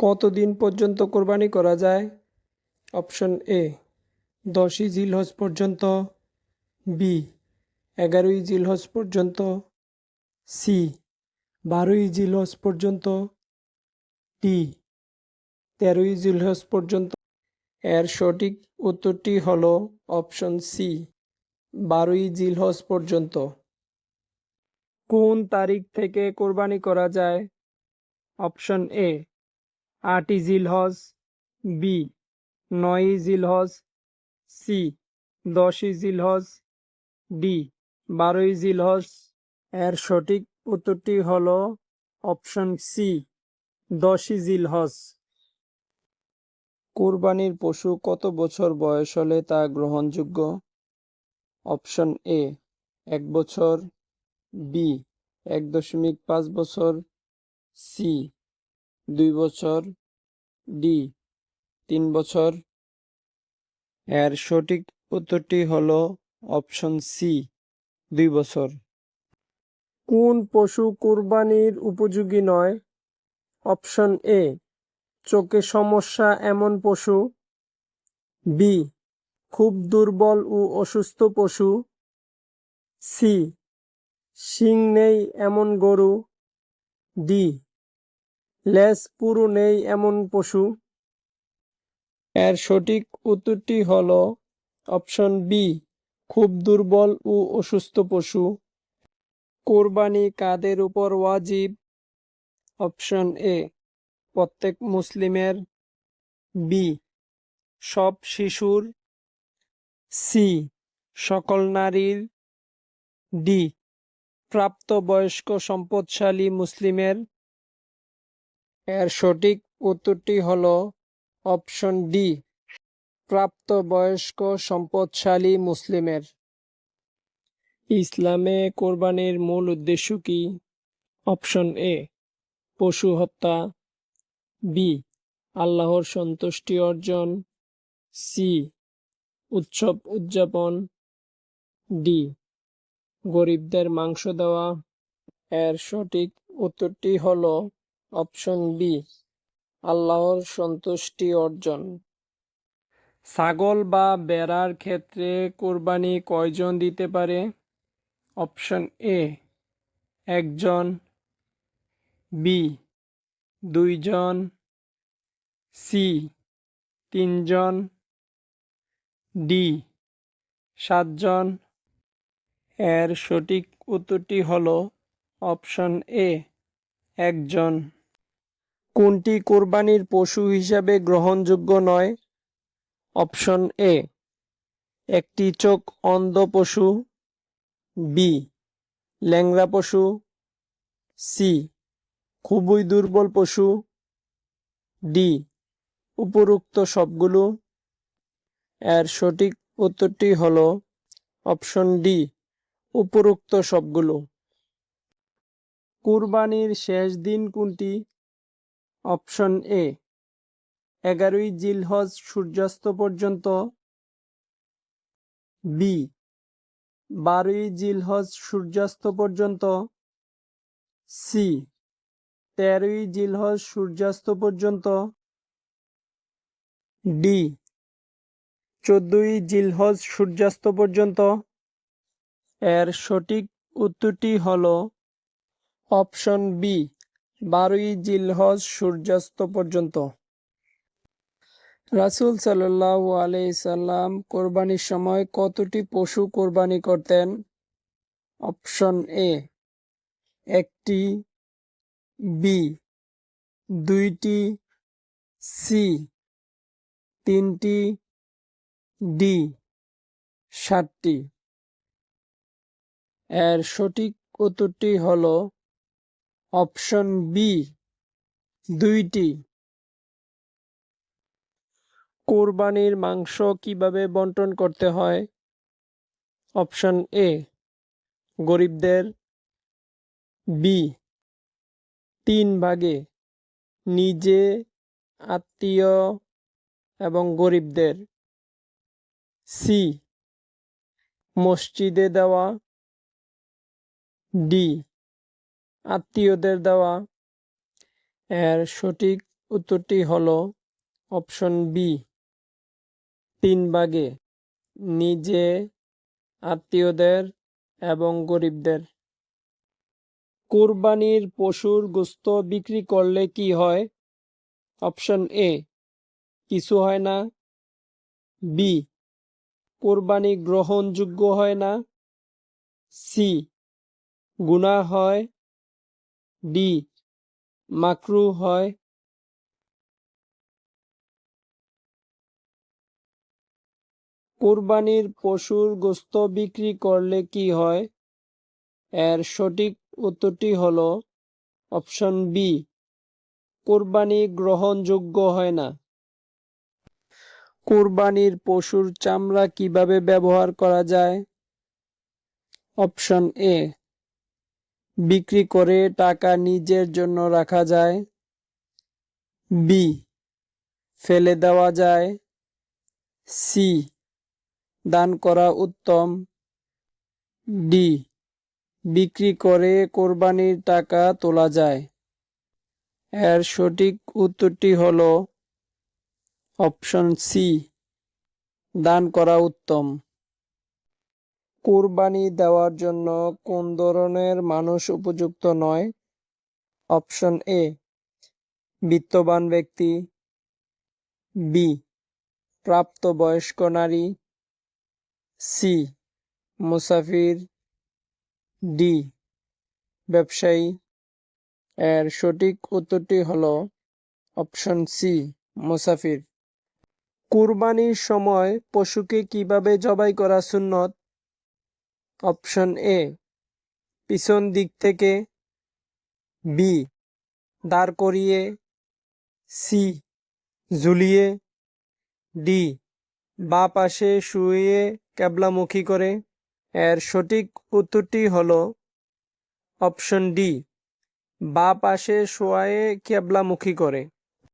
কতদিন পর্যন্ত কোরবানি করা যায়? অপশন এ, দশই জিলহজ পর্যন্ত। বি, এগারোই জিলহজ পর্যন্ত। সি, বারোই জিলহজ পর্যন্ত। ডি, তেরোই জিলহজ পর্যন্ত। এর সঠিক উত্তরটি হল অপশন সি, বারোই জিলহজ পর্যন্ত। কোন তারিখ থেকে কোরবানি করা যায়? অপশন এ আটই জিলহজ, বি, নয়ই জিলহজ, সি, দশই জিলহজ, ডি, বারোই জিলহজ। এর সঠিক উত্তরটি হল অপশন সি, দশই জিলহজ। কোরবানির পশু কত বছর বয়স হলে তা গ্রহণযোগ্য? অপশন এ, এক বছর। বি, এক দশমিক পাঁচ বছর। সি, দুই বছর। ডি, তিন বছর। এর সঠিক উত্তরটি হল অপশন সি, দুই বছর। কোন পশু কোরবানির উপযোগী নয়? অপশন এ, চোখে সমস্যা এমন পশু। বি, খুব দুর্বল ও অসুস্থ পশু। সি, শিং নেই এমন গরু। ডি লেজ পুরু নেই এমন পশু। এর সঠিক উত্তরটি হল অপশন বি, খুব দুর্বল ও অসুস্থ পশু। কোরবানি কাদের উপর ওয়াজিব? অপশন এ, প্রত্যেক মুসলিমের। বি, সব শিশুর। সি, সকল নারীর। ডি, প্রাপ্তবয়স্ক সম্পদশালী মুসলিমের। এর সঠিক উত্তরটি হল অপশন ডি প্রাপ্তবয়স্ক সম্পদশালী মুসলিমের। ইসলামে কোরবানির মূল উদ্দেশ্য কি? অপশন এ, পশু হত্যা। বি, আল্লাহর সন্তুষ্টি অর্জন। সি, উৎসব উদযাপন। ডি, গরিবদের মাংস দেওয়া। এর সঠিক উত্তরটি হল অপশন বি, আল্লাহর সন্তুষ্টি অর্জন। ছাগল বা বেড়ার ক্ষেত্রে কোরবানি কয়জন দিতে পারে? অপশন এ, একজন। বি, দুইজন। সি, তিনজন। ডি, সাতজন। এর সঠিক উত্তরটি হল অপশন এ, একজন। কোনটি কোরবানির পশু হিসাবে গ্রহণযোগ্য নয়? অপশন এ, একটি চোখ অন্ধ পশু। বি, ল্যাংড়া পশু। সি, খুবই দুর্বল পশু। ডি, উপরোক্ত সবগুলো। এর সঠিক উত্তরটি হল অপশন ডি, উপরোক্ত সবগুলো। কুরবানির শেষ দিন কোনটি? অপশন এ, এগারোই জিলহজ সূর্যাস্ত পর্যন্ত। বি, বারোই জিলহজ সূর্যাস্ত পর্যন্ত। সি, তেরোই জিলহজ সূর্যাস্ত পর্যন্ত। ডি, চোদ্দই জিলহজ সূর্যাস্ত পর্যন্ত। এর সঠিক উত্তরটি হল অপশন বি। বারোই জিলহজ সূর্যাস্ত পর্যন্ত। রাসূল সাল্লাল্লাহু আলাইহি সাল্লাম কোরবানির সময় কতটি পশু কোরবানি করতেন? অপশন এ, একটি, বি, দুইটি, সি, তিনটি, ডি, সাতটি। এর সঠিক উত্তরটি হল অপশন বি, দুইটি। কোরবানির মাংস কীভাবে বন্টন করতে হয়? অপশন এ, গরিবদের। বি, তিন ভাগে, নিজে, আত্মীয় এবং গরিবদের। সি, মসজিদে দেওয়া। ডি আত্মীয়দের দেওয়া। এর সঠিক উত্তরটি হল অপশন বি তিন ভাগে, নিজে, আত্মীয়দের এবং গরিবদের। কুরবানির পশুর গোস্ত বিক্রি করলে কি হয়? অপশন এ কিছু হয় না। বি কোরবানি গ্রহণযোগ্য হয় না। সি গুনাহ হয়। ডি, মাকরু হয় কোরবানির পশুর গোস্ত বিক্রি করলে কি হয়? এর সঠিক উত্তরটি হলো অপশন বি কোরবানি গ্রহণযোগ্য হয় না। কোরবানির পশুর চামড়া কীভাবে ব্যবহার করা যায়? অপশন এ বিক্রি করে টাকা নিজের জন্য রাখা যায়। বি, ফেলে দেওয়া যায়। সি, দান করা উত্তম। ডি, বিক্রি করে কোরবানির টাকা তোলা যায়। এর সঠিক উত্তরটি হল অপশন সি, দান করা উত্তম। কোরবানি দেওয়ার জন্য কোন ধরনের মানুষ উপযুক্ত নয়? অপশন এ, বিত্তবান ব্যক্তি। বি প্রাপ্তবয়স্ক নারী। সি, মুসাফির। ডি, ব্যবসায়ী। এর সঠিক উত্তরটি হল অপশন সি, মুসাফির। কুরবানির সময় পশুকে কীভাবে জবাই করা সুন্নত? অপশন এ, পিছন দিক থেকে বি দাঁড় করিয়ে সি ঝুলিয়ে ডি বা পাশে শুয়ে ক্যাবলামুখী করে। এর সঠিক উত্তরটি হলো অপশন ডি বা পাশে শোয়ায়ে ক্যাবলামুখী করে।